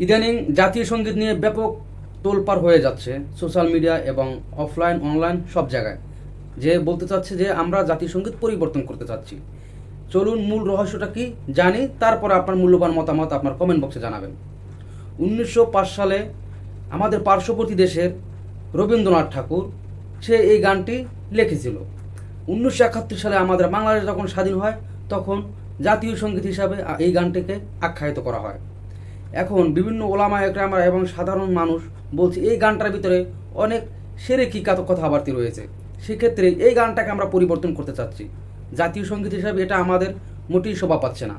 ইদানিং জাতীয় সংগীত নিয়ে ব্যাপক তোলপাড় হয়ে যাচ্ছে সোশ্যাল মিডিয়া এবং অফলাইন, অনলাইন সব জায়গায়। যে বলতে চাচ্ছে যে আমরা জাতীয় সংগীত পরিবর্তন করতে চাচ্ছি। চলুন মূল রহস্যটা কি জানি, তারপরে আপনার মূল্যবান মতামত আপনার কমেন্ট বক্সে জানাবেন। উনিশশো পাঁচ সালে আমাদের পার্শ্ববর্তী দেশের রবীন্দ্রনাথ ঠাকুর, সে এই গানটি লিখেছিল। উনিশশো একাত্তর সালে আমাদের বাংলাদেশ যখন স্বাধীন হয়, তখন জাতীয় সংগীত হিসাবে এই গানটিকে আখ্যায়িত করা হয়। এখন বিভিন্ন ওলামা একরামরা এবং সাধারণ মানুষ বলছে, এই গানটার ভিতরে অনেক সেরে কি কথাবার্তা রয়েছে। সেক্ষেত্রে এই গানটাকে আমরা পরিবর্তন করতে চাচ্ছি। জাতীয় সংগীত হিসাবে এটা আমাদের মোটেই শোভা পাচ্ছে না।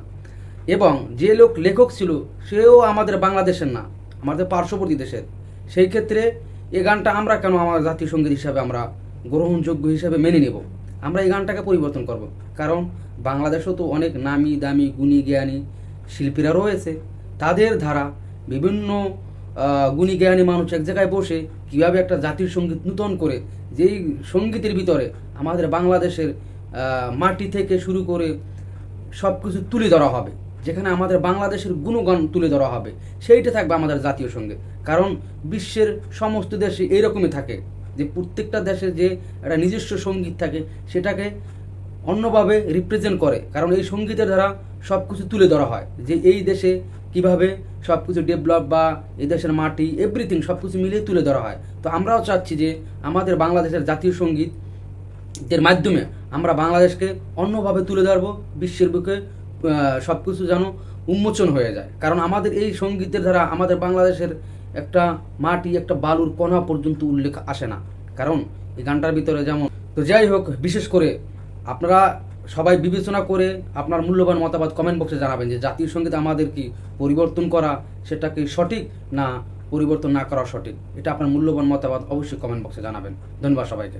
এবং যে লোক লেখক ছিল, সেও আমাদের বাংলাদেশের না, আমাদের পার্শ্ববর্তী দেশের। সেই ক্ষেত্রে এ গানটা আমরা কেন আমার জাতীয় সংগীত হিসাবে আমরা গ্রহণযোগ্য হিসাবে মেনে নেব? আমরা এই গানটাকে পরিবর্তন করব। কারণ বাংলাদেশেও তো অনেক নামি দামি গুণী জ্ঞানী শিল্পীরা রয়েছে। তাদের ধারা বিভিন্ন গুণী জ্ঞানী মানুষ এক জায়গায় বসে কীভাবে একটা জাতীয় সংগীত নূতন করে, যেই সঙ্গীতের ভিতরে আমাদের বাংলাদেশের মাটি থেকে শুরু করে সব কিছু তুলে ধরা হবে, যেখানে আমাদের বাংলাদেশের গুণগান তুলে ধরা হবে, সেইটা থাকবে আমাদের জাতীয় সংগীত কারণ বিশ্বের সমস্ত দেশে এইরকমই থাকে, যে প্রত্যেকটা দেশে যে একটা নিজস্ব সংগীত থাকে, সেটাকে অন্যভাবে রিপ্রেজেন্ট করে। কারণ এই সঙ্গীতের দ্বারা সব কিছু তুলে ধরা হয় যে এই দেশে কীভাবে সব কিছু ডেভেলপ বা এই দেশের মাটি এভরিথিং সব কিছু মিলিয়ে তুলে ধরা হয়। তো আমরাও চাচ্ছি যে আমাদের বাংলাদেশের জাতীয় সংগীত এর মাধ্যমে আমরা বাংলাদেশকে অন্যভাবে তুলে ধরবো, বিশ্বের বুকে সব কিছু যেন উন্মোচন হয়ে যায়। কারণ আমাদের এই সঙ্গীতের দ্বারা আমাদের বাংলাদেশের একটা মাটি, একটা বালুর কণা পর্যন্ত উল্লেখ আসে না। কারণ এই গানটার ভিতরে যেমন তো যাই হোক, বিশেষ করে আপনারা সবাই বিবেচনা করে আপনার মূল্যবান মতামত কমেন্ট বক্সে জানাবেন যে জাতীয় সংগীত আমাদের কি পরিবর্তন করা সেটা কি সঠিক না পরিবর্তন না করা সঠিক? এটা আপনার মূল্যবান মতামত অবশ্যই কমেন্ট বক্সে জানাবেন। ধন্যবাদ সবাইকে।